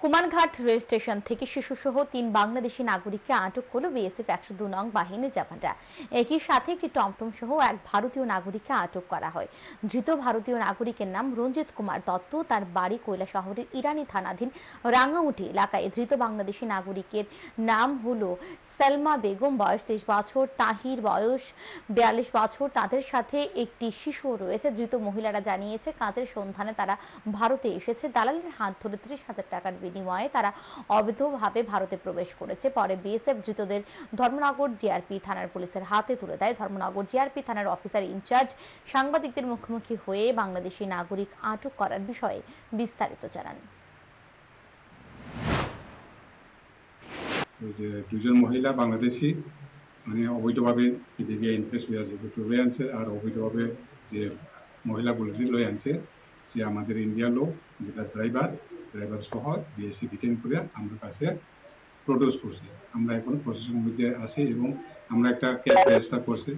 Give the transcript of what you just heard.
Kumarghat rail station থেকে শিশুসহ তিন বাংলাদেশি নাগরিককে আটক করল বিএসএফ একশো দু নং বাহিনীর জাপানরা একই সাথে একটি টমটম সহ এক ভারতীয় নাগরিককে আটক করা হয়। ধৃত ভারতীয় নাগরিকের নাম রঞ্জিত কুমার দত্ত, তার বাড়ি কৈলা শহরের ইরানি থানাধীন রাঙ্গাউটি এলাকায়। ধৃত বাংলাদেশি নাগরিকের নাম হলো সেলমা বেগম, বয়স তেইশ বছর, তাহির বয়স বিয়াল্লিশ বছর। তাদের সাথে একটি শিশুও রয়েছে, ধৃত মহিলারা জানিয়েছে, কাজের সন্ধানে তারা ভারতে এসেছে। দালালের হাত ধরে ত্রিশ হাজার টাকার বিনিময়ে তারা অবৈধভাবে ভারতে প্রবেশ করেছে। পরে বিএসএফ ধৃতদের ধর্মনগর জিআরপি থানার পুলিশের হাতে তুলে দেয়। ধর্মনগর জিআরপি থানার অফিসার ইনচার্জ সাংবাদিকদের মুখোমুখি হয়ে বাংলাদেশি নাগরিক আটক করার বিষয়ে বিস্তারিত জানান। যে দুজন মহিলা বাংলাদেশি মানে অবৈধভাবে এদিকে ইন্টারেস্ট হয়ে আছে লয়ে আনছে আর অবৈধভাবে যে মহিলাগুলো যে লয়ে আনছে, সে আমাদের ইন্ডিয়ার লোক, যেটা ড্রাইভার ড্রাইভার সহ বিএসসি ডিটেন করে আমার কাছে প্রডিউস করছে আমরা এখন প্রসেসের মধ্যে আছি এবং আমরা একটা ক্যাব রেজিস্টার করছি